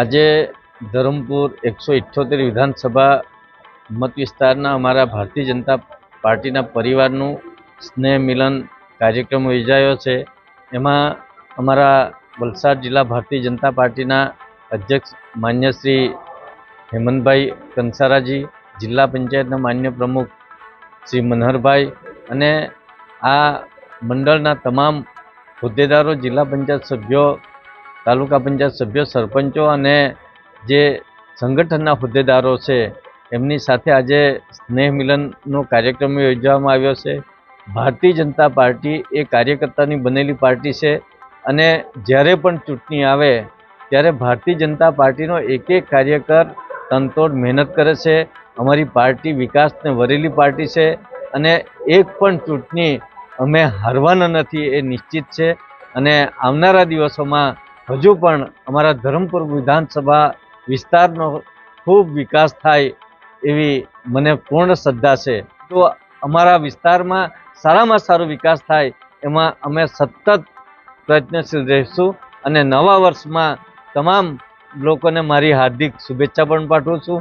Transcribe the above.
આજે ધરમપુર એકસો ઇઠ્ઠોતેર વિધાનસભા મત વિસ્તારના અમારા ભારતીય જનતા પાર્ટીના પરિવારનું સ્નેહ મિલન કાર્યક્રમ યોજાયો છે. એમાં અમારા વલસાડ જિલ્લા ભારતીય જનતા પાર્ટીના અધ્યક્ષ માન્ય શ્રી હેમંતભાઈ કંસારાજી, જિલ્લા પંચાયતના માન્ય પ્રમુખ શ્રી મનહરભાઈ અને આ મંડળના તમામ હોદ્દેદારો, જિલ્લા પંચાયત સભ્યો તાલુકા પંચાયત સભ્યો, સરપંચો અને જે સંગઠનના હોદ્દેદારો છે, એમની સાથે આજે સ્નેહ મિલનનો કાર્યક્રમ યોજવામાં આવ્યો છે. ભારતીય જનતા પાર્ટી એ કાર્યકર્તાની બનેલી પાર્ટી છે અને જ્યારે પણ ચૂંટણી આવે, ત્યારે ભારતીય જનતા પાર્ટીનો એક એક કાર્યકર તનતોડ મહેનત કરે છે. અમારી પાર્ટી વિકાસને વરેલી પાર્ટી છે અને એક પણ ચૂંટણી અમે હારવાના નથી એ નિશ્ચિત છે. અને આવનારા દિવસોમાં હજુ પણ અમારા ધરમપુર વિધાનસભા વિસ્તારનો ખૂબ વિકાસ થાય એવી મને પૂર્ણ શ્રદ્ધા છે. તો અમારા વિસ્તારમાં સારામાં સારો વિકાસ થાય એમાં અમે સતત પ્રયત્નશીલ રહીશું અને નવા વર્ષમાં તમામ લોકોને મારી હાર્દિક શુભેચ્છા પણ પાઠવું છું.